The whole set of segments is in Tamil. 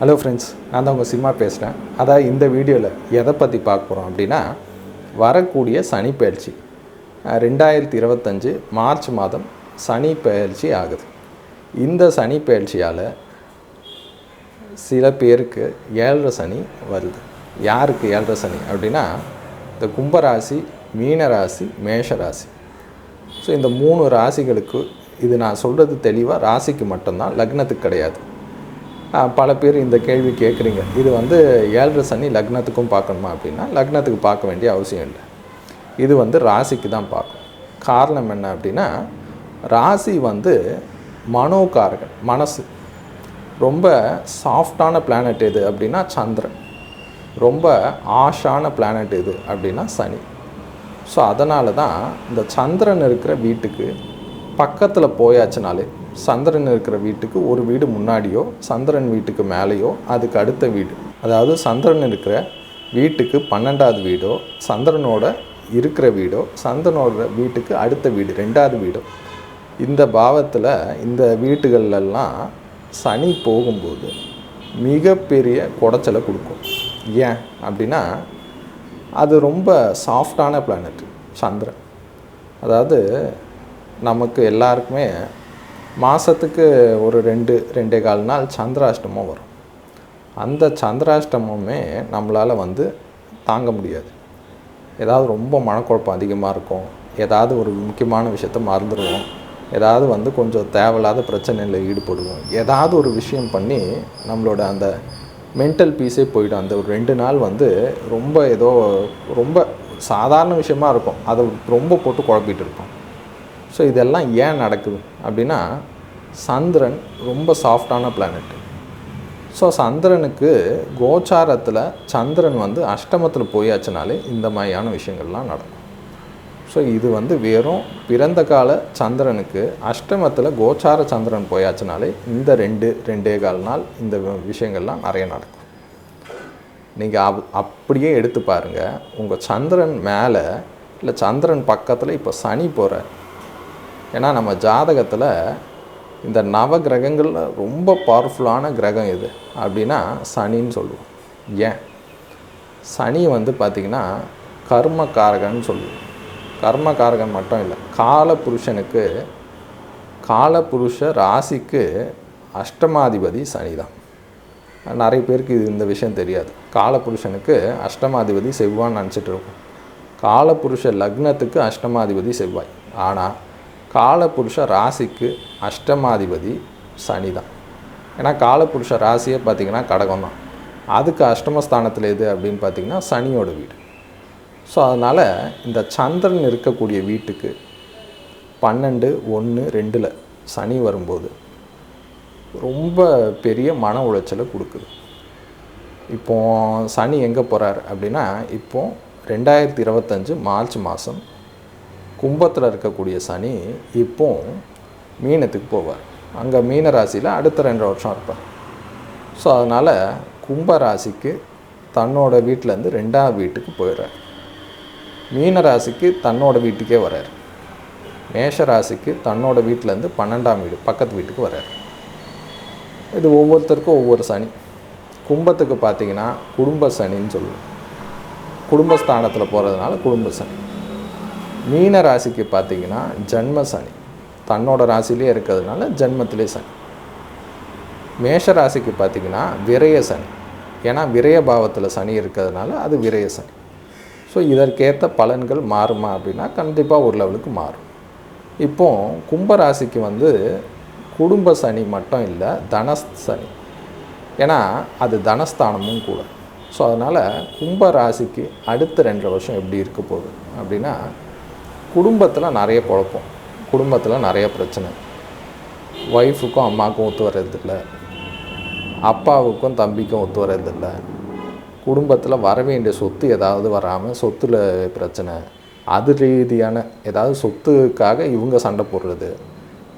ஹலோ ஃப்ரெண்ட்ஸ் நான் தான் உங்கள் சிம்மா பேசுகிறேன் அதாவது இந்த வீடியோவில் எதை பற்றி பார்க்க போகிறோம் அப்படின்னா வரக்கூடிய சனி பயிற்சி. ரெண்டாயிரத்தி இருபத்தஞ்சு மார்ச் மாதம் சனி பயிற்சி ஆகுது. இந்த சனி பயிற்சியால் சில பேருக்கு ஏழரை சனி வருது. யாருக்கு ஏழரை சனி அப்படின்னா இந்த கும்பராசி மீனராசி மேஷராசி ஸோ இந்த மூணு ராசிகளுக்கு இது நான் சொல்கிறது தெளிவாக ராசிக்கு மட்டும்தான் லக்னத்துக்கு கிடையாது. பல பேர் இந்த கேள்வி கேட்குறீங்க. இது வந்து ஏழரை சனி லக்னத்துக்கும் பார்க்கணுமா அப்படின்னா லக்னத்துக்கு பார்க்க வேண்டிய அவசியம் இல்லை. இது வந்து ராசிக்கு தான் பார்க்கணும் காரணம் என்ன அப்படின்னா ராசி வந்து மனோகாரகன் மனசு. ரொம்ப சாஃப்டான பிளானட் எது அப்படின்னா சந்திரன். ரொம்ப ஆஷான பிளானட் எது அப்படின்னா சனி. ஸோ அதனால தான் இந்த சந்திரன் இருக்கிற வீட்டுக்கு பக்கத்தில் போயாச்சுனாலே சந்திரன் இருக்கிற வீட்டுக்கு ஒரு வீடு முன்னாடியோ சந்திரன் வீட்டுக்கு மேலேயோ அதுக்கு அடுத்த வீடு. அதாவது சந்திரன் இருக்கிற வீட்டுக்கு பன்னெண்டாவது வீடோ சந்திரனோட இருக்கிற வீடோ சந்திரனோட வீட்டுக்கு அடுத்த வீடு ரெண்டாவது வீடோ. இந்த பாவத்தில் இந்த வீட்டுகள்லாம் சனி போகும்போது மிகப்பெரிய குடைச்சலை கொடுக்கும். ஏன் அப்படின்னா அது ரொம்ப சாஃப்டான பிளானட் சந்திரன். அதாவது நமக்கு எல்லாருக்குமே மாதத்துக்கு ஒரு ரெண்டு ரெண்டே கால் நாள் சந்திராஷ்டமம் வரும். அந்த சந்திராஷ்டமமே நம்மளால் வந்து தாங்க முடியாது. ஏதாவது ரொம்ப மனக்குழப்பம் அதிகமாக இருக்கும். ஏதாவது ஒரு முக்கியமான விஷயத்த மறந்துடுவோம். ஏதாவது வந்து கொஞ்சம் தேவையில்லாத பிரச்சனையில் ஈடுபடுவோம். ஏதாவது ஒரு விஷயம் பண்ணி நம்மளோட அந்த மென்டல் பீஸே போயிடும். அந்த ஒரு ரெண்டு நாள் வந்து ரொம்ப ஏதோ ரொம்ப சாதாரண விஷயமா இருக்கும். அதை ரொம்ப போட்டு குழப்பிட்டு இருப்போம். ஸோ இதெல்லாம் ஏன் நடக்குது? அப்படின்னா சந்திரன் ரொம்ப சாஃப்டான பிளானட் ஸோ சந்திரனுக்கு கோச்சாரத்தில் சந்திரன் வந்து அஷ்டமத்தில் போயாச்சுனாலே இந்த மாதிரியான விஷயங்கள்லாம் நடக்கும். ஸோ இது வந்து வெறும் பிறந்த கால சந்திரனுக்கு அஷ்டமத்தில் கோச்சார சந்திரன் போயாச்சுனாலே இந்த ரெண்டு ரெண்டே கால் நாள் இந்த விஷயங்கள்லாம் நிறைய நடக்கும். நீங்கள் அப் அப்படியே எடுத்து பாருங்கள் உங்கள் சந்திரன் மேலே இல்லை சந்திரன் பக்கத்தில் இப்போ சனி போகிற ஏன்னா நம்ம ஜாதகத்தில் இந்த நவ கிரகங்களில் ரொம்ப பவர்ஃபுல்லான கிரகம் எது? அப்படின்னா சனின்னு சொல்லுவோம். ஏன்? சனி வந்து பார்த்திங்கன்னா கர்மகாரகன்னு சொல்லுவோம். கர்மகாரகன் மட்டும் இல்லை கால புருஷனுக்கு காலபுருஷ ராசிக்கு அஷ்டமாதிபதி சனி தான். நிறைய பேருக்கு இது இந்த விஷயம் தெரியாது. காலபுருஷனுக்கு அஷ்டமாதிபதி செவ்வான்னு நினச்சிட்டு இருக்கும் காலபுருஷ லக்னத்துக்கு அஷ்டமாதிபதி செவ்வாய். ஆனால் காலபுருஷ ராசிக்கு அஷ்டமாதிபதி சனி தான். ஏன்னா காலபுருஷ ராசியே பார்த்திங்கன்னா கடகம் தான். அதுக்கு அஷ்டமஸ்தானத்தில் எது அப்படின்னு பார்த்திங்கன்னா சனியோட வீடு. ஸோ அதனால் இந்த சந்திரன் இருக்கக்கூடிய வீட்டுக்கு பன்னெண்டு ஒன்று ரெண்டில் சனி வரும்போது ரொம்ப பெரிய மன உளைச்சலை கொடுக்குது. இப்போ சனி எங்கே போகிறார் அப்படின்னா இப்போ ரெண்டாயிரத்தி இருபத்தஞ்சு மார்ச் மாதம் கும்பத்தில் இருக்கக்கூடிய சனி இப்போ மீனத்துக்கு போவார். அங்கே மீன ராசியில் அடுத்த ரெண்டு வருஷம் இருப்பார். ஸோ அதனால் கும்ப ராசிக்கு தன்னோட வீட்டிலேருந்து ரெண்டாவது வீட்டுக்கு போயிடுறார். மீன ராசிக்கு தன்னோட வீட்டுக்கே வர்றார். மேஷ ராசிக்கு தன்னோட வீட்டிலேருந்து பன்னெண்டாம் வீடு பக்கத்து வீட்டுக்கு வர்றார். இது ஒவ்வொருத்தருக்கும் ஒவ்வொரு சனி. கும்பத்துக்கு பார்த்தீங்கன்னா குடும்ப சனின்னு சொல்லுவோம். குடும்பஸ்தானத்தில் போகிறதுனால குடும்ப சனி. மீன ராசிக்கு பார்த்தீங்கன்னா ஜென்ம சனி. தன்னோட ராசிலே இருக்கிறதுனால ஜென்மத்திலே சனி. மேஷ ராசிக்கு பார்த்தீங்கன்னா விரய சனி. ஏன்னா விரய பாவத்தில் சனி இருக்கிறதுனால அது விரய சனி. ஸோ இதற்கேற்ற பலன்கள் மாறுமா அப்படின்னா கண்டிப்பாக ஒரு லெவலுக்கு மாறும். இப்போ கும்பராசிக்கு வந்து குடும்ப சனி மட்டும் இல்லை தன சனி. ஏன்னா அது தனஸ்தானமும் கூட. ஸோ அதனால் கும்ப ராசிக்கு அடுத்த ரெண்டு வருஷம் எப்படி இருக்க போகுது அப்படின்னா குடும்பத்தில் நிறைய குழப்பம். குடும்பத்தில் நிறைய பிரச்சனை. ஒய்ஃபுக்கும் அம்மாவுக்கும் ஒத்து வர்றதில்ல. அப்பாவுக்கும் தம்பிக்கும் ஒத்து வர்றதில்ல. குடும்பத்தில் வர வேண்டிய சொத்து ஏதாவது வராமல் சொத்துல பிரச்சனை. அது ரீதியான ஏதாவது சொத்துக்காக இவங்க சண்டை போடுறது.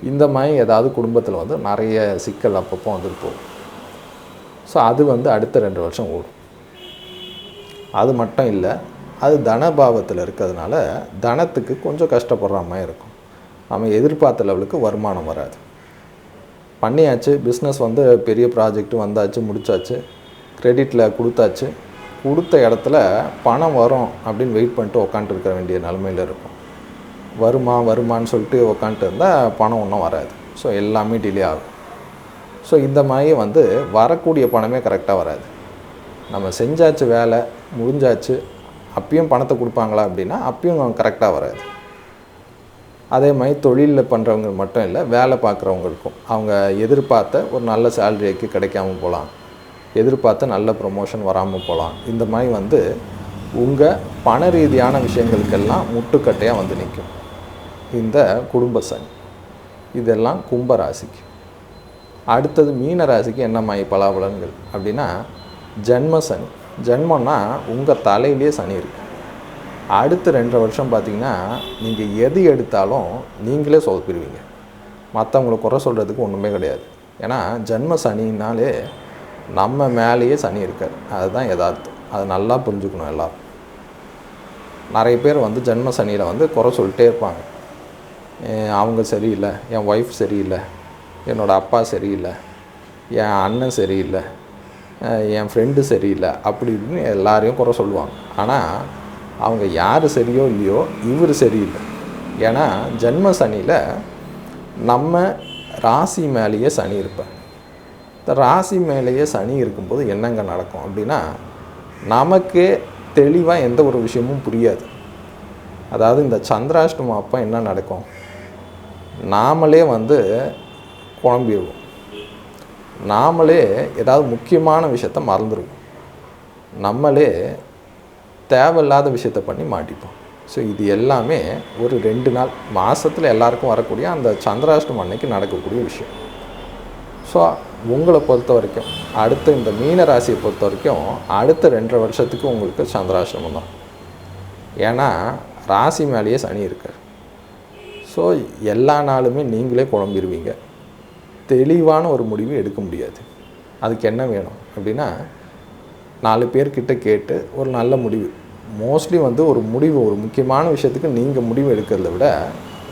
இந்த மாதிரி ஏதாவது குடும்பத்தில் வந்து நிறைய சிக்கல் அப்பப்போ வந்துட்டு போகும். ஸோ அது வந்து அடுத்த ரெண்டு வருஷம் ஓடும். அது மட்டும் இல்லை அது தனபாவத்தில் இருக்கிறதுனால தனத்துக்கு கொஞ்சம் கஷ்டப்படுற மாதிரி இருக்கும். நம்ம எதிர்பார்த்த லெவலுக்கு வருமானம் வராது. பண்ணியாச்சு பிஸ்னஸ் வந்து பெரிய ப்ராஜெக்ட் வந்தாச்சு முடிச்சாச்சு கிரெடிட்டில் கொடுத்தாச்சு கொடுத்த இடத்துல பணம் வரும் அப்படின்னு வெயிட் பண்ணிட்டு உக்காண்ட்டு வேண்டிய நிலமையில் இருக்கும். வருமா வருமான்னு சொல்லிட்டு உக்காண்ட்டு இருந்தால் பணம் ஒன்றும் வராது. ஸோ எல்லாமே டிலே ஆகும். ஸோ இந்த மாதிரி வந்து வரக்கூடிய பணமே கரெக்டாக வராது. நம்ம செஞ்சாச்சு வேலை முடிஞ்சாச்சு அப்பயும் பணத்தை கொடுப்பாங்களா அப்படின்னா அப்பயும் கரெக்டாக வராது. அதே மாதிரி தொழிலில் பண்ணுறவங்க மட்டும் இல்லை வேலை பார்க்குறவங்களுக்கும். அவங்க எதிர்பார்த்த ஒரு நல்ல சேலரிக்கு கிடைக்காம போகலாம். எதிர்பார்த்த நல்ல ப்ரொமோஷன் வராமல் போகலாம். இந்த மாதிரி வந்து உங்கள் பண ரீதியான விஷயங்களுக்கெல்லாம் முட்டுக்கட்டையாக வந்து நிற்கும் இந்த குடும்ப சனி. இதெல்லாம் கும்ப ராசிக்கு. அடுத்தது மீன ராசிக்கு என்ன மாதிரி பலாபலன்கள்? அப்படின்னா ஜென்ம சனி. ஜென்மம்னா உங்கள் தலையிலேயே சனி இருக்குது அடுத்த ரெண்டரை வருஷம் பார்த்தீங்கன்னா நீங்கள் எது எடுத்தாலும் நீங்களே சொதப்பிடுவீங்க. மற்றவங்கள குறை சொல்கிறதுக்கு ஒன்றுமே கிடையாது. ஏன்னா ஜென்ம சனினாலே நம்ம மேலேயே சனி இருக்கார். அதுதான் யதார்த்தம். அது நல்லா புரிஞ்சுக்கணும் எல்லாரும். நிறைய பேர் வந்து ஜென்ம சனியில் வந்து குறை சொல்லிட்டே இருப்பாங்க. அவங்க சரியில்லை. என் ஒய்ஃப் சரியில்லை. என்னோடய அப்பா சரியில்லை. என் அண்ணன் சரியில்லை. என் ஃப்ரெண்டு சரியில்லை அப்படி இப்படின்னு எல்லாரையும் குறை சொல்லுவாங்க. ஆனால் அவங்க யார் சரியோ இல்லையோ இவர் சரியில்லை. ஏன்னா ஜென்ம சனியில் நம்ம ராசி மேலேயே சனி இருப்பேன் இந்த ராசி மேலேயே சனி இருக்கும்போது என்னங்க நடக்கும் அப்படின்னா நமக்கே தெளிவாக எந்த ஒரு விஷயமும் புரியாது. அதாவது இந்த சந்திராஷ்டமம் அப்போ என்ன நடக்கும்? நாமளே வந்து குழம்பிடுவோம் நாமளே ஏதாவது முக்கியமான விஷயத்த மறந்துடுவோம் நம்மளே தேவையில்லாத விஷயத்த பண்ணி மாட்டிப்போம். ஸோ இது எல்லாமே ஒரு ரெண்டு நாள் மாதத்தில் எல்லாருக்கும் வரக்கூடிய அந்த சந்திராஷ்டம் அன்னைக்கு நடக்கக்கூடிய விஷயம். ஸோ உங்களை பொறுத்த வரைக்கும் அடுத்த இந்த மீன ராசியை பொறுத்த வரைக்கும் அடுத்த ரெண்டரை வருஷத்துக்கு உங்களுக்கு சந்திராசிரமம் தான். ஏன்னா ராசி மேலேயே சனி இருக்கார். ஸோ எல்லா நாளுமே நீங்களே குழம்பிடுவீங்க தெளிவான ஒரு முடிவு எடுக்க முடியாது. அதுக்கு என்ன வேணும் அப்படின்னா நாலு பேர்கிட்ட கேட்டு ஒரு நல்ல முடிவு. மோஸ்ட்லி வந்து ஒரு முடிவு ஒரு முக்கியமான விஷயத்துக்கு நீங்கள் முடிவு எடுக்கிறத விட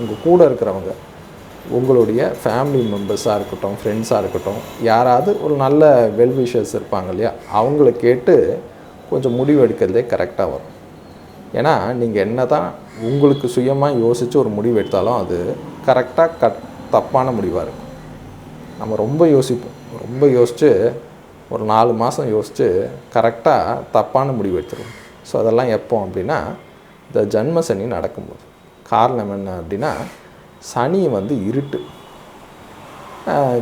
உங்கள் கூட இருக்கிறவங்க உங்களுடைய ஃபேமிலி மெம்பர்ஸாக இருக்கட்டும் ஃப்ரெண்ட்ஸாக இருக்கட்டும் யாராவது ஒரு நல்ல வெல் விஷர்ஸ் இருப்பாங்க இல்லையா? அவங்கள கேட்டு கொஞ்சம் முடிவு எடுக்கிறதே கரெக்டாக வரும். ஏன்னா நீங்கள் என்ன தான் உங்களுக்கு சுயமாக யோசித்து ஒரு முடிவு எடுத்தாலும் அது கரெக்டாக கட் தப்பான முடிவாக இருக்கும். நம்ம ரொம்ப யோசிப்போம். ரொம்ப யோசித்து ஒரு நாலு மாதம் யோசித்து கரெக்டாக தப்பான முடிவு எடுத்துருவோம். ஸோ அதெல்லாம் எப்போ அப்படின்னா இந்த ஜன்ம சனி நடக்கும்போது. காரணம் என்ன அப்படின்னா சனி வந்து இருட்டு.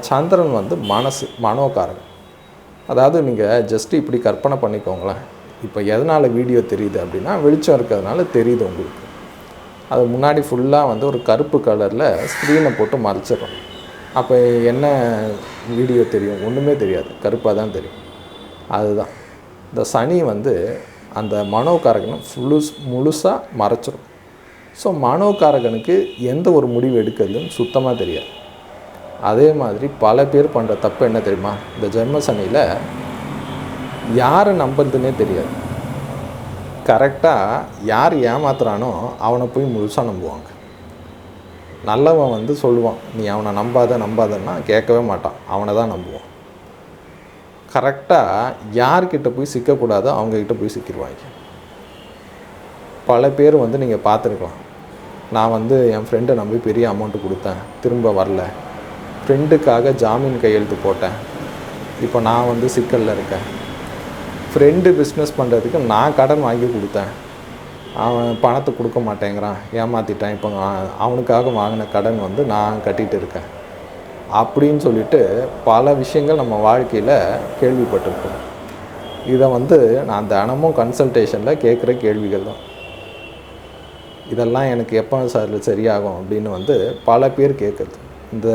சந்திரன் வந்து மனசு மனோகாரகன் அதாவது நீங்கள் ஜஸ்ட்டு இப்படி கற்பனை பண்ணிக்கோங்களேன். இப்போ எதனால் வீடியோ தெரியுது அப்படின்னா வெளிச்சம் இருக்கிறதுனால தெரியுது உங்களுக்கு. அது முன்னாடி ஃபுல்லாக வந்து ஒரு கருப்பு கலரில் ஸ்க்ரீனை போட்டு மறைச்சிடணும் அப்போ என்ன வீடியோ தெரியும்? ஒன்றுமே தெரியாது. கருப்பாக தான் தெரியும். அதுதான். இந்த சனி வந்து அந்த மனோகாரகனை ஃபுல்லுஸ் முழுசாக மறைச்சிடும் ஸோ மனோகாரகனுக்கு எந்த ஒரு முடிவு எடுக்கிறதுன்னு சுத்தமாக தெரியாது. அதே மாதிரி பல பேர் பண்ணுற தப்பு என்ன தெரியுமா? இந்த ஜென்ம சனியில் யாரை நம்புறதுன்னே தெரியாது. கரெக்டாக யார் ஏமாத்துறானோ அவனை போய் முழுசாக நம்புவாங்க. நல்லவன் வந்து சொல்லுவான் நீ அவனை நம்பாத நம்பாதன்னா கேட்கவே மாட்டான். அவனை தான் நம்புவான். கரெக்டாக யார்கிட்ட போய் சிக்கக்கூடாதோ அவங்கக்கிட்ட போய் சிக்கிடுவாங்க பல பேர் வந்து நீங்கள் பார்த்துருக்கலாம். நான் வந்து என் ஃப்ரெண்டை நம்பி பெரிய அமௌண்ட்டு கொடுத்தேன் திரும்ப வரல. ஃப்ரெண்டுக்காக ஜாமீன் கையெழுத்து போட்டேன். இப்போ நான் வந்து சிக்கலில் இருக்கேன். ஃப்ரெண்டு பிஸ்னஸ் பண்ணுறதுக்கு நான் கடன் வாங்கி கொடுத்தேன். அவன் பணத்தை கொடுக்க மாட்டேங்கிறான். ஏமாற்றிட்டான் இப்போ அவனுக்காக வாங்கின கடன் வந்து நான் கட்டிகிட்டு இருக்கேன். அப்படின்னு சொல்லிட்டு பல விஷயங்கள் நம்ம வாழ்க்கையில் கேள்விப்பட்டிருக்கோம் இதை வந்து நான் தினமும் கன்சல்டேஷனில் கேட்குற கேள்விகள் தான். இதெல்லாம் எனக்கு எப்போ சார் சரியாகும் அப்படின்னு வந்து பல பேர் கேட்குறது. இந்த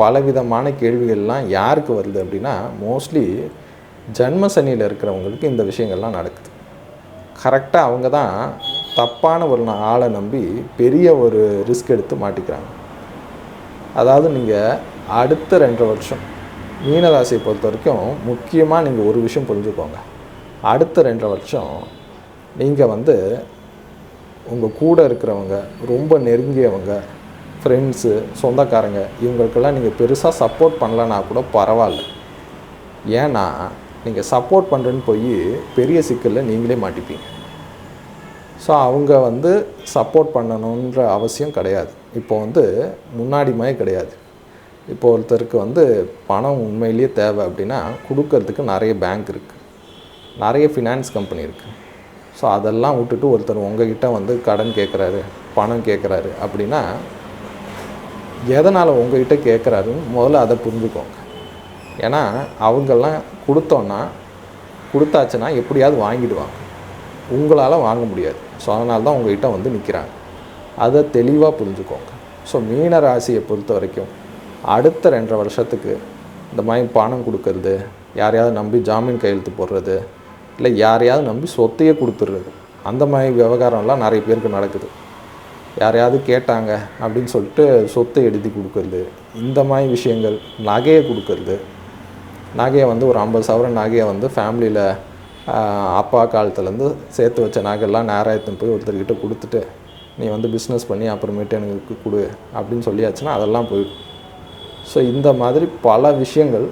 பலவிதமான கேள்விகள்லாம் யாருக்கு வருது அப்படின்னா மோஸ்ட்லி ஜன்ம சனியில் இருக்கிறவங்களுக்கு இந்த விஷயங்கள்லாம் நடக்குது. கரெக்டாக அவங்க தான் தப்பான ஒரு ஆளை நம்பி பெரிய ஒரு ரிஸ்க் எடுத்து மாட்டிக்கிறாங்க. அதாவது நீங்கள் அடுத்த ரெண்டரை வருஷம் மீனராசியை பொறுத்த வரைக்கும் முக்கியமாக நீங்கள் ஒரு விஷயம் புரிஞ்சுக்கோங்க. அடுத்த ரெண்டரை வருஷம் நீங்கள் வந்து உங்கள் கூட இருக்கிறவங்க ரொம்ப நெருங்கியவங்க ஃப்ரெண்ட்ஸு சொந்தக்காரங்க இவங்களுக்கெல்லாம் நீங்கள் பெருசாக சப்போர்ட் பண்ணலனா கூட பரவாயில்ல. ஏன்னா நீங்கள் சப்போர்ட் பண்ணுறேன்னு போய் பெரிய சிக்கலில் நீங்களே மாட்டிப்பீங்க. ஸோ அவங்க வந்து சப்போர்ட் பண்ணணுன்ற அவசியம் கிடையாது. இப்போ வந்து முன்னாடி மாதிரி கிடையாது. இப்போ ஒருத்தருக்கு வந்து பணம் உண்மையிலேயே தேவை அப்படின்னா கொடுக்கறதுக்கு நிறைய பேங்க் இருக்குது நிறைய ஃபினான்ஸ் கம்பெனி இருக்குது ஸோ அதெல்லாம் விட்டுட்டு ஒருத்தர் உங்ககிட்ட வந்து கடன் கேட்குறாரு பணம் கேட்குறாரு அப்படின்னா எதனால் உங்ககிட்ட கேட்குறாருன்னு முதல்ல அதை புரிஞ்சுக்கோங்க. ஏன்னா அவங்கெல்லாம் கொடுத்தோன்னா கொடுத்தாச்சுன்னா எப்படியாவது வாங்கிடுவாங்க. உங்களால் வாங்க முடியாது. ஸோ அதனால தான் உங்ககிட்ட வந்து நிற்கிறாங்க அதை தெளிவாக புரிஞ்சுக்கோங்க. ஸோ மீன ராசியை பொறுத்த வரைக்கும் அடுத்த ரெண்டரை வருஷத்துக்கு இந்த மாதிரி பணம் கொடுக்கறது யாரையாவது நம்பி ஜாமீன் கையெழுத்து போடுறது இல்லை யாரையாவது நம்பி சொத்தையே கொடுத்துடுறது அந்த மாதிரி விவகாரம்லாம் நிறைய பேருக்கு நடக்குது. யாரையாவது கேட்டாங்க அப்படின்னு சொல்லிட்டு சொத்தை எழுதி கொடுக்கறது இந்த மாதிரி விஷயங்கள் நகையை கொடுக்கறது. நகையை வந்து ஒரு ஐம்பது சவரன் நகையை வந்து ஃபேமிலியில் அப்பா காலத்துலேருந்து சேர்த்து வச்ச நகைலாம் நேரம் எடுத்துன்னு போய் ஒருத்தர்கிட்ட கொடுத்துட்டு நீ வந்து பிஸ்னஸ் பண்ணி அப்புறமேட்டு எனக்கு கொடு அப்படின்னு சொல்லியாச்சுன்னா அதெல்லாம் போயிடும். ஸோ இந்த மாதிரி பல விஷயங்கள்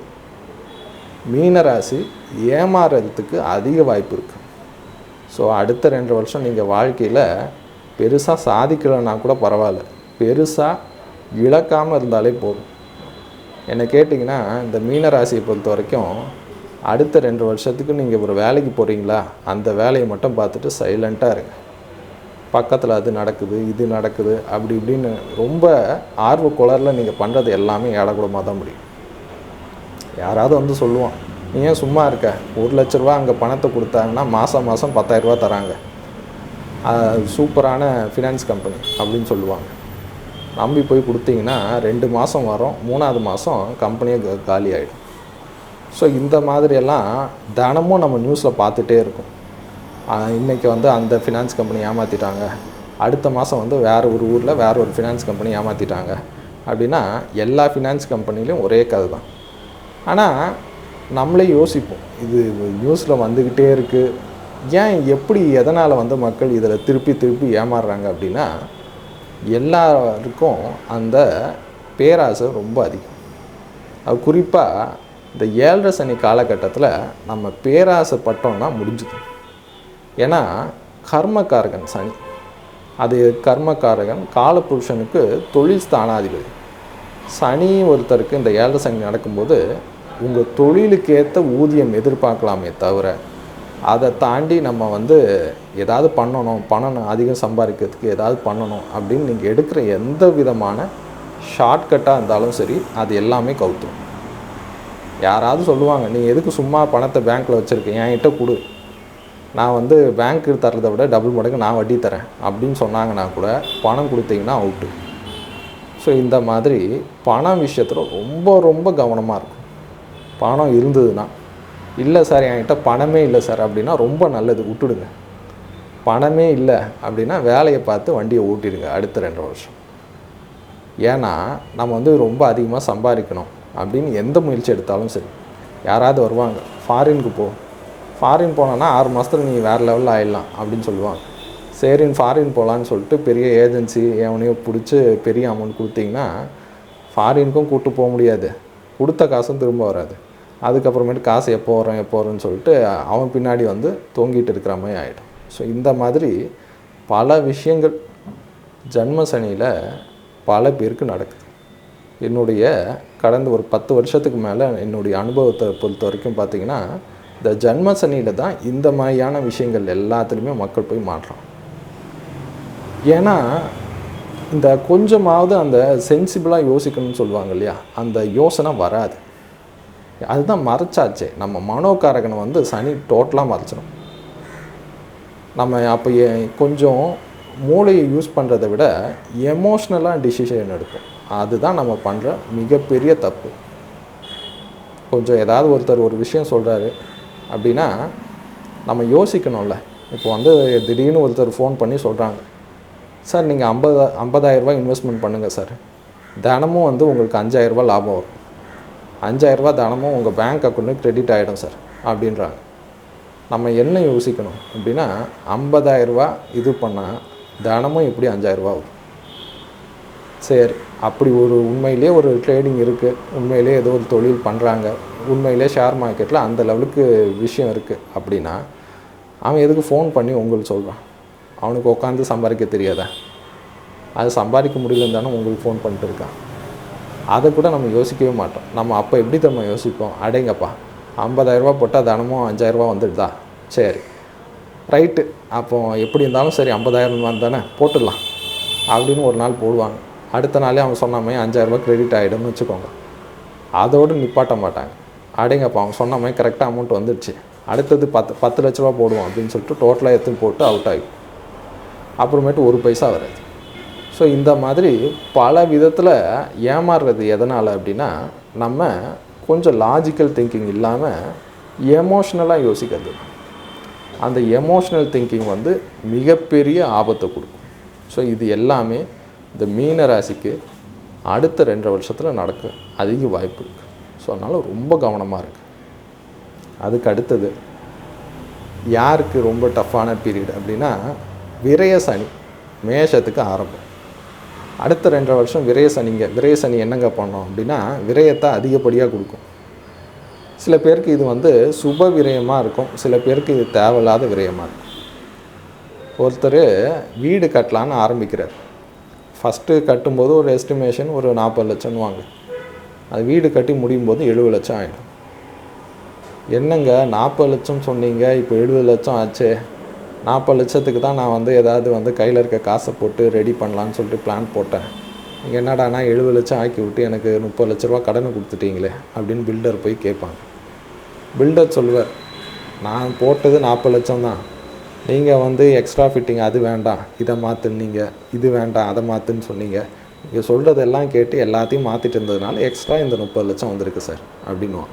மீனராசி ஏமாறுறதுக்கு அதிக வாய்ப்பு இருக்குது ஸோ அடுத்த ரெண்டு வருஷம் நீங்கள் வாழ்க்கையில் பெருசாக சாதிக்கலைன்னா கூட பரவாயில்ல. பெருசாக இழக்காமல் இருந்தாலே போதும். என்னை கேட்டிங்கன்னா இந்த மீனராசியை பொறுத்த வரைக்கும் அடுத்த ரெண்டு வருஷத்துக்கு நீங்கள் ஒரு வேலைக்கு போகிறீங்களா அந்த வேலையை மட்டும் பார்த்துட்டு சைலண்ட்டாக இருங்க. பக்கத்தில் அது நடக்குது இது நடக்குது அப்படி இப்படின்னு ரொம்ப ஆர்வ குளரில் நீங்கள் பண்ணுறது எல்லாமே ஏழக்கூடமாக தான் முடியும். யாராவது வந்து சொல்லுவான் நீ ஏன் சும்மா இருக்க? ஒரு லட்ச ரூபா அங்கே பணத்தை கொடுத்தாங்கன்னா மாதம் மாதம் பத்தாயிரரூபா தராங்க. அது சூப்பரான ஃபினான்ஸ் கம்பெனி அப்படின்னு சொல்லுவாங்க. நம்பி போய் கொடுத்தீங்கன்னா ரெண்டு மாதம் வரும் மூணாவது மாதம் கம்பெனியே க- காலி ஆகிடும் ஸோ இந்த மாதிரியெல்லாம் தினமும் நம்ம நியூஸில் பார்த்துட்டே இருக்கோம். இன்றைக்கி வந்து அந்த ஃபினான்ஸ் கம்பெனி ஏமாற்றிட்டாங்க அடுத்த மாதம் வந்து வேறு ஒரு ஊரில் வேறு ஒரு ஃபினான்ஸ் கம்பெனி ஏமாற்றிட்டாங்க அப்படின்னா எல்லா ஃபினான்ஸ் கம்பெனிலையும் ஒரே கதை தான் ஆனால் நம்மளே யோசிப்போம். இது நியூஸில் வந்துக்கிட்டே இருக்குது ஏன் எப்படி எதனால் வந்து மக்கள் இதில் திருப்பி திருப்பி ஏமாறுறாங்க அப்படின்னா எல்லாருக்கும் அந்த பேராசை ரொம்ப அதிகம். அது குறிப்பாக இந்த ஏழரை சனி காலகட்டத்தில் நம்ம பேராசைப்பட்டோம்னா முடிஞ்சுது. ஏன்னா கர்மக்காரகன் சனி. அது கர்மக்காரகன் காலபுருஷனுக்கு தொழில் ஸ்தானாதிபதி. சனி ஒருத்தருக்கு இந்த ஏழரை சனி நடக்கும்போது உங்கள் தொழிலுக்கு ஏற்ற ஊதியம் எதிர்பார்க்கலாமே தவிர அதை தாண்டி நம்ம வந்து ஏதாவது பண்ணணும் பணம் அதிகம் சம்பாதிக்கிறதுக்கு ஏதாவது பண்ணணும் அப்படின்னு நீங்கள் எடுக்கிற எந்த விதமான ஷார்ட்கட்டாக இருந்தாலும் சரி அது எல்லாமே கவுத்துரும். யாராவது சொல்லுவாங்க நீ எதுக்கு சும்மா பணத்தை பேங்க்கில் வச்சுருக்க? என்கிட்ட கொடு. நான் வந்து பேங்க்கு தரதை விட டபுள் மடங்கு நான் வட்டி தரேன். அப்படின்னு சொன்னாங்கன்னா கூட பணம் கொடுத்தீங்கன்னா அவுட்டு ஸோ இந்த மாதிரி பணம் விஷயத்தில் ரொம்ப ரொம்ப கவனமாக இருக்கும். பணம் இருந்ததுன்னா இல்லை சார் என்கிட்ட பணமே இல்லை சார். அப்படின்னா ரொம்ப நல்லது. விட்டுடுங்க. பணமே இல்லை. அப்படின்னா வேலையை பார்த்து வண்டியை ஓட்டிடுங்க அடுத்த ரெண்டு வருஷம். ஏன்னா நம்ம வந்து ரொம்ப அதிகமாக சம்பாதிக்கணும். அப்படின்னு எந்த முயற்சி எடுத்தாலும் சரி. யாராவது வருவாங்க ஃபாரினுக்கு போ. ஃபாரின் போனோன்னா ஆறு மாதத்தில் நீ வேறு லெவலில் ஆயிடலாம் அப்படின்னு சொல்லுவாங்க. சரின்னு ஃபாரின் போகலான்னு சொல்லிட்டு பெரிய ஏஜென்சி எவனையோ பிடிச்சி பெரிய அமௌண்ட் கொடுத்தீங்கன்னா ஃபாரினுக்கும் கூட்டு போக முடியாது. கொடுத்த காசும் திரும்ப வராது. அதுக்கப்புறமேட்டு காசு எப்போ வரும் எப்போ வரும்னு சொல்லிட்டு அவன் பின்னாடி வந்து தொங்கிட்டு இருக்கிற மாதிரி ஆகிடும் ஸோ இந்த மாதிரி பல விஷயங்கள் ஜன்ம சனியில் பல பேருக்கு நடக்குது. என்னுடைய கடந்த ஒரு பத்து வருஷத்துக்கு மேலே என்னுடைய அனுபவத்தை பொறுத்த வரைக்கும் பார்த்தீங்கன்னா இந்த ஜன்ம சனியில் தான் இந்த மாதிரியான விஷயங்கள் எல்லாத்துலேயுமே மக்கள் போய் மாட்டுறான் ஏன்னா இந்த கொஞ்சமாவது அந்த சென்சிபிளாக யோசிக்கணும்னு சொல்லுவாங்க இல்லையா? அந்த யோசனை வராது. அதுதான் மறைச்சாச்சே. நம்ம மனோகாரகனை வந்து சனி டோட்டலாக மறைச்சிடும் நம்ம அப்போ கொஞ்சம் மூளையை யூஸ் பண்ணுறதை விட எமோஷ்னலாக டிசிஷன் எடுப்போம் அதுதான் நம்ம பண்ணுற மிகப்பெரிய தப்பு. கொஞ்சம் ஏதாவது ஒருத்தர் ஒரு விஷயம் சொல்கிறாரு அப்படின்னா நம்ம யோசிக்கணும்ல. இப்போ வந்து திடீர்னு ஒருத்தர் ஃபோன் பண்ணி சொல்கிறாங்க சார் நீங்கள் ஐம்பது ஐம்பதாயிரரூபா இன்வெஸ்ட்மெண்ட் பண்ணுங்கள் சார். தினமும் வந்து உங்களுக்கு அஞ்சாயிரரூபா லாபம் வரும். அஞ்சாயிரரூபா தினமும் உங்கள் பேங்க் அக்கௌண்ட்டுக்கு க்ரெடிட் ஆகிடும் சார் அப்படின்றாங்க. நம்ம என்ன யோசிக்கணும் அப்படின்னா ஐம்பதாயிரரூபா இது பண்ணால் தினமும் எப்படி அஞ்சாயிரரூபா வரும். சரி அப்படி ஒரு உண்மையிலே ஒரு ட்ரேடிங் இருக்குது உண்மையிலே ஏதோ ஒரு தொழில் பண்ணுறாங்க உண்மையிலே ஷேர் மார்க்கெட்டில் அந்த லெவலுக்கு விஷயம் இருக்குது அப்படின்னா அவன் எதுக்கு ஃபோன் பண்ணி உங்களுக்கு சொல்கிறான் அவனுக்கு உட்காந்து சம்பாதிக்க தெரியாதா? அது சம்பாதிக்க முடியலன்னு தானே உங்களுக்கு ஃபோன் பண்ணிட்டு இருக்கான். அதை கூட நம்ம யோசிக்கவே மாட்டோம். நம்ம அப்போ எப்படி நம்ம யோசிப்போம்? அடேங்கப்பா ஐம்பதாயிரரூபா போட்டால் தினமும் அஞ்சாயிரரூபா வந்துடுதா? சரி. ரைட்டு அப்போ எப்படி இருந்தாலும் சரி ஐம்பதாயிரம் தானே? போட்டுடலாம். அப்படின்னு ஒரு நாள் போடுவாங்க. அடுத்த நாளே அவன் சொன்ன மாதிரி அஞ்சாயிரரூபா கிரெடிட் ஆகிடும்னு வச்சுக்கோங்க. அதோடு நிப்பாட்ட மாட்டாங்க. அடேங்கப்பா அவன் சொன்ன மாதிரி கரெக்டாக அமௌண்ட் வந்துடுச்சு அடுத்தது பத்து பத்து லட்ச ரூபா போடுவோம் அப்படின்னு சொல்லிட்டு டோட்டலாக எடுத்துன்னு போட்டு அவுட் ஆகும் அப்புறமேட்டு ஒரு பைசா வராது. ஸோ இந்த மாதிரி பல விதத்தில் ஏமாறுறது எதனால் அப்படின்னா நம்ம கொஞ்சம் லாஜிக்கல் திங்கிங் இல்லாமல் எமோஷ்னலாக யோசிக்கிறது. அந்த எமோஷ்னல் திங்கிங் வந்து மிகப்பெரிய ஆபத்தை கொடுக்கும். ஸோ இது எல்லாமே இந்த மீன ராசிக்கு அடுத்த ரெண்டரை வருஷத்தில் நடக்க அதிக வாய்ப்பு இருக்குது ஸோ அதனால் ரொம்ப கவனமாக இருக்குது அதுக்கு அடுத்தது யாருக்கு ரொம்ப டஃப்பான பீரியட் அப்படின்னா விரய சனி மேஷத்துக்கு ஆரம்பம். அடுத்த ரெண்டரை வருஷம் விரய சனிங்க விரய சனி என்னங்க பண்ணோம் அப்படின்னா விரயத்தை அதிகப்படியாக கொடுக்கும். சில பேருக்கு இது வந்து சுப விரயமாக இருக்கும் சில பேருக்கு இது தேவையில்லாத விரயமாக இருக்கும். ஒருத்தர் வீடு கட்டலான்னு ஆரம்பிக்கிறார். ஃபஸ்ட்டு கட்டும்போது ஒரு எஸ்டிமேஷன் ஒரு நாற்பது லட்சம்னு வாங்க. அது வீடு கட்டி முடியும் போது எழுபது லட்சம் ஆகிடும் என்னங்க நாற்பது லட்சம் சொன்னீங்க இப்போ எழுபது லட்சம் ஆச்சே. நாற்பது லட்சத்துக்கு தான் நான் வந்து ஏதாவது வந்து கையில் இருக்க காசை போட்டு ரெடி பண்ணலான்னு சொல்லிட்டு பிளான் போட்டேன். நீங்கள் என்னடானா எழுபது லட்சம் ஆக்கி விட்டு எனக்கு முப்பது லட்ச ரூபா கடனை கொடுத்துட்டீங்களே அப்படின்னு பில்டர் போய் கேட்பாங்க. பில்டர் சொல்லுவார் நான் போட்டது நாற்பது லட்சம் தான். நீங்கள் வந்து எக்ஸ்ட்ரா ஃபிட்டிங் அது வேண்டாம். இதை மாற்றுனீங்க இது வேண்டாம் அதை மாற்றுன்னு சொன்னீங்க. நீங்கள் சொல்கிறதெல்லாம் கேட்டு எல்லாத்தையும் மாற்றிட்டு இருந்ததுனால எக்ஸ்ட்ரா இந்த முப்பது லட்சம் வந்திருக்கு சார் அப்படின்னுவான்.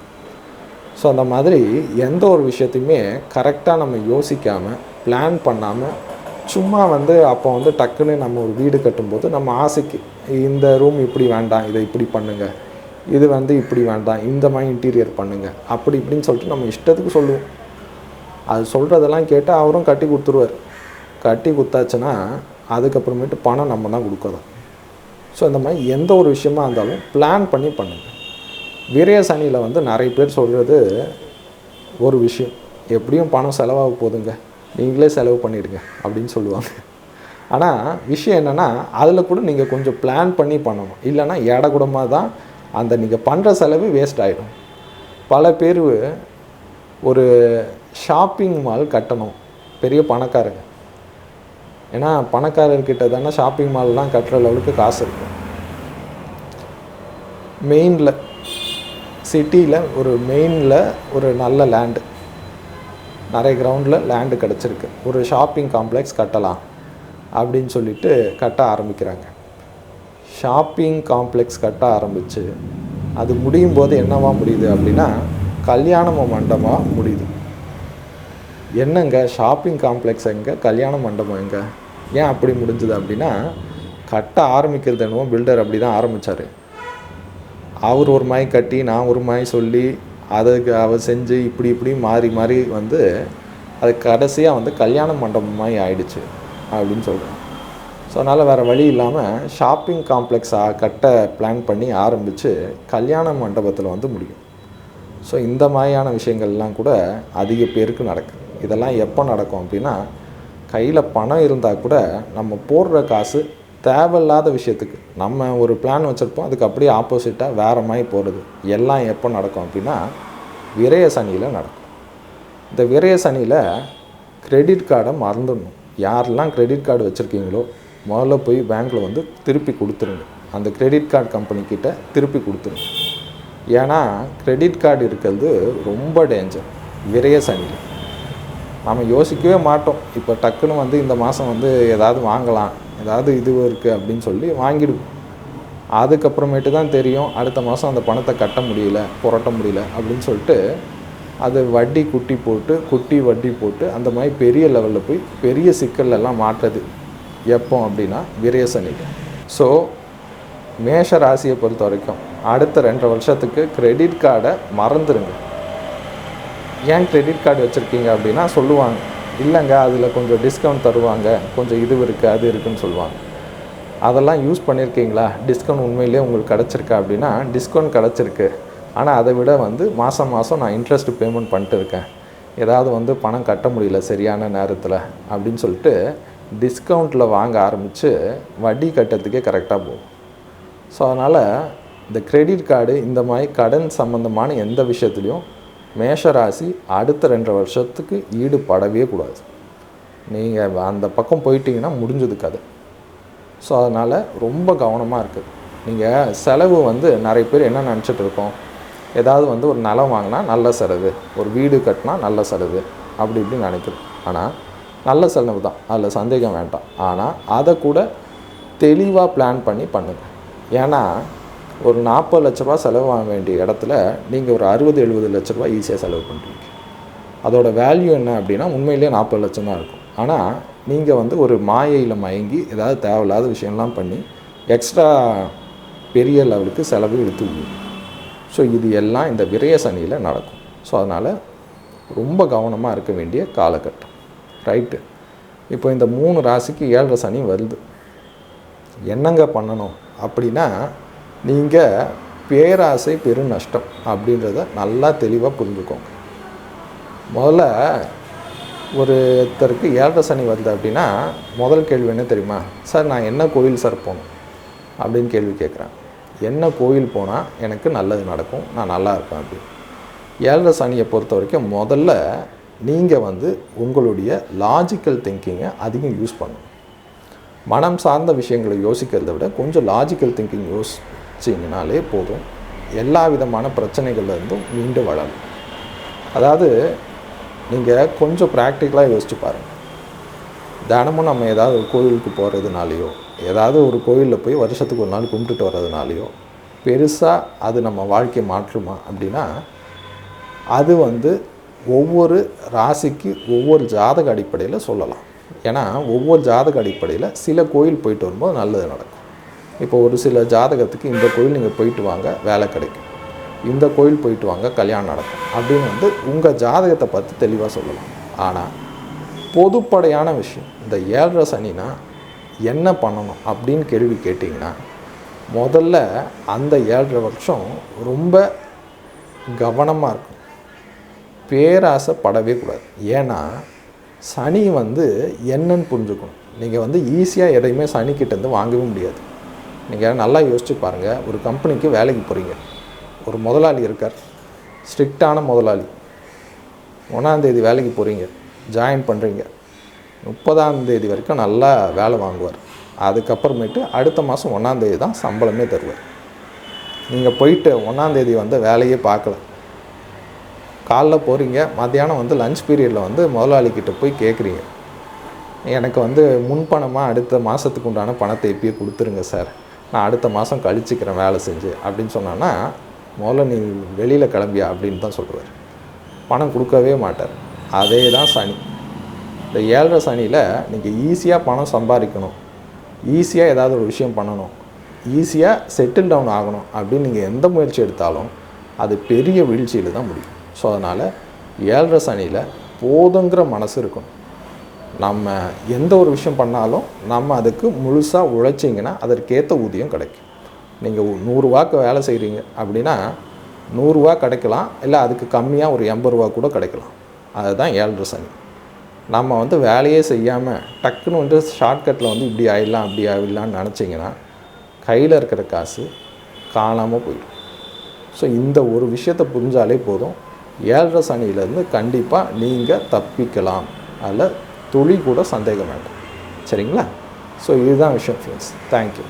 ஸோ அந்த மாதிரி எந்த ஒரு விஷயத்தையுமே கரெக்டாக நம்ம யோசிக்காமல் பிளான் பண்ணாமல் சும்மா வந்து அப்போ வந்து டக்குன்னு நம்ம ஒரு வீடு கட்டும்போது நம்ம ஆசைக்கு இந்த ரூம் இப்படி வேண்டாம் இதை இப்படி பண்ணுங்கள் இது வந்து இப்படி வேண்டாம் இந்த மாதிரி இன்டீரியர் பண்ணுங்கள் அப்படி இப்படின்னு சொல்லிட்டு நம்ம இஷ்டத்துக்கு சொல்லுவோம். அது சொல்கிறதெல்லாம் கேட்டு அவரும் கட்டி கொடுத்துருவார். கட்டி கொடுத்தாச்சுன்னா அதுக்கப்புறமேட்டு பணம் நம்ம தான் கொடுக்கணும். ஸோ இந்த மாதிரி எந்த ஒரு விஷயமா இருந்தாலும் பிளான் பண்ணி பண்ணுங்கள் விரய சனியில் வந்து நிறைய பேர் சொல்கிறது ஒரு விஷயம். எப்படியும் பணம் செலவாக போகுதுங்க நீங்களே செலவு பண்ணிவிடுங்க அப்படின்னு சொல்லுவாங்க. ஆனால் விஷயம் என்னென்னா அதில் கூட நீங்கள் கொஞ்சம் பிளான் பண்ணி பண்ணணும். இல்லைன்னா ஏடகுடமாக தான் அந்த நீங்கள் பண்ணுற செலவு வேஸ்ட் ஆகிடும் பல பேர் ஒரு ஷாப்பிங் மால் கட்டணும். பெரிய பணக்காரங்க. ஏன்னா பணக்காரர்கிட்ட தானே ஷாப்பிங் மால்லாம் கட்டுற லெவலுக்கு காசு இருக்கும் மெயினில் சிட்டியில் ஒரு மெயினில் ஒரு நல்ல லேண்டு நிறைய கிரவுண்டில் லேண்டு கிடச்சிருக்கு. ஒரு ஷாப்பிங் காம்ப்ளெக்ஸ் கட்டலாம் அப்படின்னு சொல்லிட்டு கட்ட ஆரம்பிக்கிறாங்க. ஷாப்பிங் காம்ப்ளெக்ஸ் கட்ட ஆரம்பித்து அது முடியும் போது என்னவா முடியுது அப்படின்னா கல்யாண மண்டபமாக முடியுது. என்னங்க ஷாப்பிங் காம்ப்ளெக்ஸ் எங்கே கல்யாண மண்டபம் எங்கே? ஏன் அப்படி முடிஞ்சது அப்படின்னா கட்ட ஆரம்பிக்கிறது என்னவோ பில்டர் அப்படி தான் ஆரம்பித்தார் அவர் ஒரு மாய் கட்டி நான் ஒரு மாய் சொல்லி அதுக்கு அவர் செஞ்சு இப்படி இப்படி மாறி மாறி வந்து அது கடைசியாக வந்து கல்யாண மண்டபம் மாதிரி ஆயிடுச்சு அப்படின்னு சொல்கிறேன் ஸோ அதனால் வேறு வழி இல்லாமல் ஷாப்பிங் காம்ப்ளெக்ஸாக கட்ட பிளான் பண்ணி ஆரம்பித்து கல்யாண மண்டபத்தில் வந்து முடியும். ஸோ இந்த மாதிரியான விஷயங்கள்லாம் கூட அதிக பேருக்கு நடக்குது. இதெல்லாம் எப்போ நடக்கும் அப்படின்னா கையில் பணம் இருந்தால் கூட நம்ம போடுற காசு தேவையில்லாத விஷயத்துக்கு. நம்ம ஒரு பிளான் வச்சுருப்போம் அதுக்கு அப்படியே ஆப்போசிட்டாக வேறு மாதிரி போகிறது எல்லாம் எப்போ நடக்கும் அப்படின்னா விரைய சனியில் நடக்கும். இந்த விரைய சனியில் கிரெடிட் கார்டை மறந்துடணும். யாரெல்லாம் கிரெடிட் கார்டு வச்சுருக்கீங்களோ முதல்ல போய் பேங்க்கில் வந்து திருப்பி கொடுத்துருங்க. அந்த கிரெடிட் கார்டு கம்பெனிக்கிட்ட திருப்பி கொடுத்துருங்க. ஏன்னா கிரெடிட் கார்டு இருக்கிறது ரொம்ப டேஞ்சர் விரைய சனியில். நம்ம யோசிக்கவே மாட்டோம். இப்போ டக்குன்னு வந்து இந்த மாதம் வந்து ஏதாவது வாங்கலாம். ஏதாவது இது இருக்குது அப்படின்னு சொல்லி வாங்கிடுவோம். அதுக்கப்புறமேட்டு தான் தெரியும். அடுத்த மாதம் அந்த பணத்தை கட்ட முடியல புரட்ட முடியல அப்படின்னு சொல்லிட்டு அது வட்டி குட்டி போட்டு குட்டி வட்டி போட்டு அந்த மாதிரி பெரிய லெவலில் போய் பெரிய சிக்கல்லாம் எல்லாம் மாட்டுறது. எப்போ அப்படின்னா விரய ஸோ மேஷ ராசியை பொறுத்த வரைக்கும் அடுத்த ரெண்டரை வருஷத்துக்கு கிரெடிட் கார்டை மறந்துடுங்க ஏன் கிரெடிட் கார்டு வச்சுருக்கீங்க அப்படின்னா சொல்லுவாங்க இல்லைங்க அதில் கொஞ்சம் டிஸ்கவுண்ட் தருவாங்க. கொஞ்சம் இது இருக்குது அது இருக்குன்னு சொல்லுவாங்க. அதெல்லாம் யூஸ் பண்ணியிருக்கீங்களா டிஸ்கவுண்ட் உண்மையிலேயே உங்களுக்கு கிடச்சிருக்கா அப்படின்னா டிஸ்கவுண்ட் கிடச்சிருக்கு. ஆனால் அதை விட வந்து மாதம் மாதம் நான் இன்ட்ரெஸ்ட் பேமெண்ட் பண்ணிட்டு இருக்கேன். ஏதாவது வந்து பணம் கட்ட முடியல சரியான நேரத்தில் அப்படின்னு சொல்லிட்டு டிஸ்கவுண்ட்டில் வாங்க ஆரம்பித்து வட்டி கட்டுறதுக்கே கரெக்டாக போகும். ஸோ அதனால் இந்த கிரெடிட் கார்டு இந்த மாதிரி கடன் சம்மந்தமான எந்த விஷயத்துலையும் மேஷராசி அடுத்த ரெண்டரை வருஷத்துக்கு ஈடுபடவே கூடாது. நீங்கள் அந்த பக்கம் போயிட்டீங்கன்னா முடிஞ்சதுக்கு அது. ஸோ அதனால் ரொம்ப கவனமாக இருக்குது நீங்கள் செலவு வந்து நிறைய பேர் என்ன நினச்சிட்டு இருக்கோம்? ஏதாவது வந்து ஒரு நிலம் வாங்கினா நல்ல செலவு ஒரு வீடு கட்டினா நல்ல செலவு அப்படி இப்படி நினைக்கிறோம். ஆனால் நல்ல செலவு தான். அதில் சந்தேகம் வேண்டாம். ஆனால் அதை கூட தெளிவாக பிளான் பண்ணி பண்ணுங்கள் ஏன்னா ஒரு நாற்பது லட்ச ரூபா செலவு வாங்க வேண்டிய இடத்துல நீங்கள் ஒரு அறுபது எழுபது லட்ச ரூபா ஈஸியாக செலவு பண்ணுறீங்க அதோட வேல்யூ என்ன அப்படின்னா உண்மையிலேயே நாற்பது லட்சம் தான் இருக்கும். ஆனால் நீங்கள் வந்து ஒரு மாயையில் மயங்கி ஏதாவது தேவையில்லாத விஷயம்லாம் பண்ணி எக்ஸ்ட்ரா பெரிய லெவலுக்கு செலவு இழுத்து விடுவீங்க ஸோ இது எல்லாம் இந்த விரய சனியில் நடக்கும். ஸோ அதனால் ரொம்ப கவனமாக இருக்க வேண்டிய காலகட்டம். ரைட்டு இப்போ இந்த மூணு ராசிக்கு ஏழரை சனி வருது. என்னங்க பண்ணணும் அப்படின்னா நீங்கள் பேராசை பெரு நஷ்டம் அப்படின்றத நல்லா தெளிவாக புரிஞ்சுக்கோங்க. முதல்ல ஒருத்தருக்கு ஏழரை சனி வருது அப்படின்னா முதல் கேள்வி என்ன தெரியுமா? சார் நான் என்ன கோயில் சார் போகணும்? அப்படின்னு கேள்வி கேட்குறேன் என்ன கோயில் போனால் எனக்கு நல்லது நடக்கும் நான் நல்லா இருப்பேன் அப்படின்னு. ஏழரை சனியை பொறுத்த வரைக்கும் முதல்ல நீங்கள் வந்து உங்களுடைய லாஜிக்கல் திங்கிங்கை அதிகம் யூஸ் பண்ணணும். மனம் சார்ந்த விஷயங்களை யோசிக்கிறத விட கொஞ்சம் லாஜிக்கல் திங்கிங் வச்சிங்கனாலே போதும். எல்லா விதமான பிரச்சனைகள்லேருந்தும் மீண்டு வளரும். அதாவது நீங்கள் கொஞ்சம் ப்ராக்டிக்கலாக யோசிச்சு பாருங்கள் தினமும் நம்ம ஏதாவது ஒரு கோயிலுக்கு போகிறதுனாலையோ ஏதாவது ஒரு கோயிலில் போய் வருஷத்துக்கு ஒரு நாள் கும்பிட்டுட்டு வர்றதுனாலையோ பெருசாக அது நம்ம வாழ்க்கையை மாற்றுமா அப்படின்னா அது வந்து ஒவ்வொரு ராசிக்கு ஒவ்வொரு ஜாதக அடிப்படையில் சொல்லலாம். ஏன்னா ஒவ்வொரு ஜாதக அடிப்படையில் சில கோயில் போயிட்டு வரும்போது நல்லது நடக்கும். இப்போ ஒரு சில ஜாதகத்துக்கு இந்த கோயில் நீங்கள் போயிட்டு வாங்க வேலை கிடைக்கும். இந்த கோயில் போயிட்டு வாங்க கல்யாணம் நடக்கும். அப்படின்னு வந்து உங்கள் ஜாதகத்தை பார்த்து தெளிவாக சொல்லலாம். ஆனால் பொதுப்படையான விஷயம் இந்த ஏழரை சனினா என்ன பண்ணணும் அப்படின்னு கேள்வி கேட்டிங்கன்னா முதல்ல அந்த ஏழரை வருஷம் ரொம்ப கவனமாக இருக்கும் பேராசைப்படவே கூடாது. ஏன்னா சனி வந்து என்னன்னு புரிஞ்சுக்கணும். நீங்கள் வந்து ஈஸியாக எதையுமே சனிக்கிட்டேருந்து வாங்கவே முடியாது. நீங்கள் நல்லா யோசிச்சு பாருங்கள் ஒரு கம்பெனிக்கு வேலைக்கு போகிறீங்க ஒரு முதலாளி இருக்கார். ஸ்ட்ரிக்டான முதலாளி. ஒன்றாந்தேதி வேலைக்கு போகிறீங்க ஜாயின் பண்ணுறீங்க முப்பதாந்தேதி வரைக்கும் நல்லா வேலை வாங்குவார். அதுக்கப்புறமேட்டு அடுத்த மாதம் ஒன்றாந்தேதி தான் சம்பளமே தருவார். நீங்கள் போயிட்டு ஒன்றாந்தேதி வந்து வேலையே பார்க்கல. காலைல போகிறீங்க மத்தியானம் வந்து லஞ்ச் பீரியடில் வந்து முதலாளிக்கிட்ட போய் கேட்குறீங்க எனக்கு வந்து முன்பணமாக அடுத்த மாதத்துக்கு உண்டான பணத்தை எப்பயே கொடுத்துருங்க சார் நான் அடுத்த மாதம் கழிச்சிக்கிறேன் வேலை செஞ்சு அப்படின்னு சொன்னான்னா முதல்ல நீ வெளியில் கிளம்பியா அப்படின்னு தான் சொல்லுவார். பணம் கொடுக்கவே மாட்டார். அதே தான் சனி. இந்த ஏழரை சனியில் நீங்கள் ஈஸியாக பணம் சம்பாதிக்கணும். ஈஸியாக ஏதாவது ஒரு விஷயம் பண்ணணும். ஈஸியாக செட்டில் டவுன் ஆகணும் அப்படின்னு நீங்கள் எந்த முயற்சி எடுத்தாலும் அது பெரிய வீழ்ச்சியில் தான் முடியும். ஸோ அதனால் ஏழரை சனியில் போதுங்கிற மனசு இருக்கணும். நம்ம எந்த ஒரு விஷயம் பண்ணாலும் நம்ம அதுக்கு முழுசாக உழைச்சிங்கன்னா அதற்கேற்ற ஊதியம் கிடைக்கும். நீங்கள் நூறுரூவாக்கு வேலை செய்கிறீங்க அப்படின்னா நூறுரூவா கிடைக்கலாம். இல்லை அதுக்கு கம்மியாக ஒரு எண்பது ரூபா கூட கிடைக்கலாம். அதுதான் ஏழரை சனி. நம்ம வந்து வேலையே செய்யாமல் டக்குன்னு வந்து ஷார்ட்கட்டில் வந்து இப்படி ஆயிடலாம் அப்படி ஆகிடலான்னு நினச்சிங்கன்னா கையில் இருக்கிற காசு காணாமல் போயிடும். ஸோ இந்த ஒரு விஷயத்தை புரிஞ்சாலே போதும். ஏழரை சனியிலேருந்து கண்டிப்பாக நீங்கள் தப்பிக்கலாம். அதில் துளி கூட சந்தேகம் வேண்டாம். சரிங்களா? ஸோ இதுதான் விஷயம் ஃப்ரெண்ட்ஸ் தேங்க்யூ